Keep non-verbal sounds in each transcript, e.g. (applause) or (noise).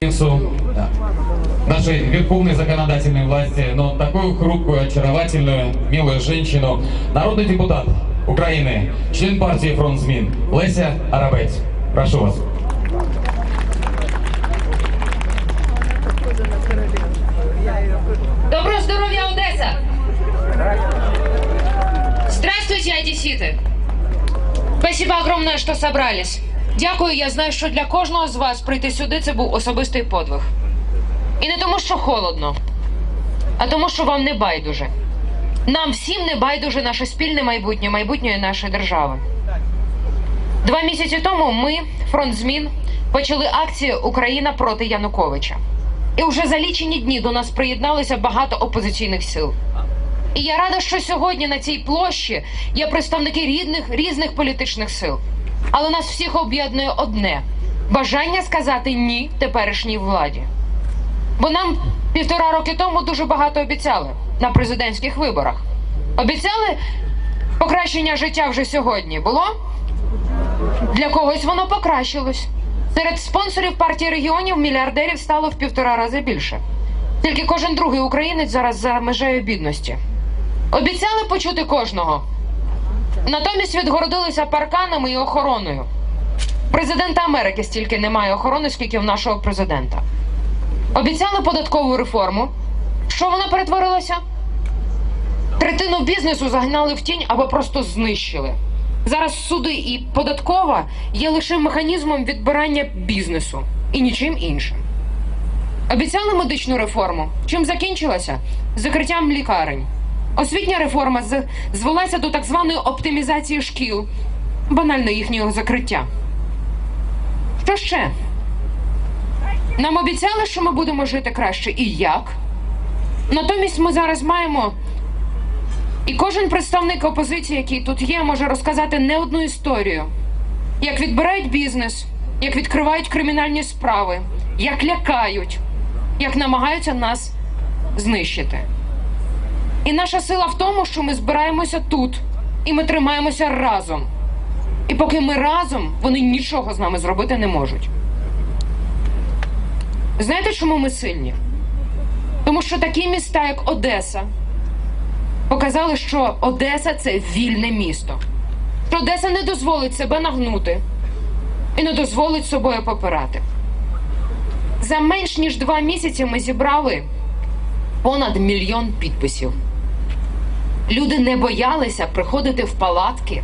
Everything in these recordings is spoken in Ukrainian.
Да, нашей верховной законодательной власти, но такую хрупкую, очаровательную, милую женщину, народный депутат Украины, член партии Фронт ЗМИН Леся Арабець. Прошу вас. Доброго здоровья, Одесса! Здравствуйте, одесситы! Спасибо огромное, що собрались. Дякую, я знаю, що для кожного з вас прийти сюди це був особистий подвиг. І не тому, що холодно, а тому, що вам не байдуже. Нам всім не байдуже наше спільне майбутнє, майбутнє нашої держави. Два місяці тому ми, фронт змін, почали акцію Україна проти Януковича. І вже за лічені дні до нас приєдналося багато опозиційних сил. І я рада, що сьогодні на цій площі є представники рідних різних політичних сил. Але нас всіх об'єднує одне бажання сказати ні теперішній владі. Бо нам півтора роки тому дуже багато обіцяли на президентських виборах. Обіцяли покращення життя вже сьогодні. Було? Для когось воно покращилось. Серед спонсорів партії регіонів мільярдерів стало в півтора рази більше. Тільки кожен другий українець зараз за межею бідності. Обіцяли почути кожного. Натомість відгородилися парканами і охороною. Президента Америки стільки немає охорони, скільки в нашого президента. Обіцяли податкову реформу. Що вона перетворилася? Третину бізнесу загнали в тінь або просто знищили. Зараз суди і податкова є лише механізмом відбирання бізнесу і нічим іншим. Обіцяли медичну реформу. Чим закінчилася? Закриттям лікарень. Освітня реформа звелася до так званої оптимізації шкіл, банально їхнього закриття. Що ще? Нам обіцяли, що ми будемо жити краще. І як? Натомість ми зараз маємо і кожен представник опозиції, який тут є, може розказати не одну історію, як відбирають бізнес, як відкривають кримінальні справи, як лякають, як намагаються нас знищити. І наша сила в тому, що ми збираємося тут, і ми тримаємося разом. І поки ми разом, вони нічого з нами зробити не можуть. Знаєте, чому ми сильні? Тому що такі міста, як Одеса, показали, що Одеса це вільне місто. Що Одеса не дозволить себе нагнути і не дозволить собою попирати. За менш ніж два місяці ми зібрали понад мільйон підписів. Люди не боялися приходити в палатки,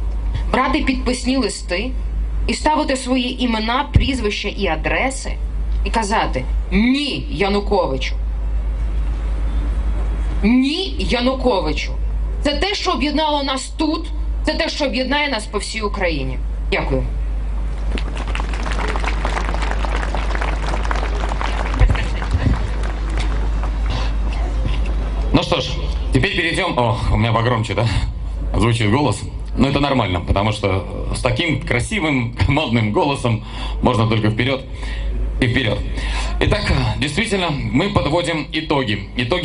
брати підписні листи і ставити свої імена, прізвища і адреси і казати Ні Януковичу. Ні Януковичу. Це те, що об'єднало нас тут, це те, що об'єднає нас по всій Україні. Дякую. Ну что ж, теперь перейдем... О, у меня погромче, да? Звучит голос. Но это нормально, потому что с таким красивым, (laughs) модным голосом можно только вперед и вперед. Итак, действительно, мы подводим итоги. Итоги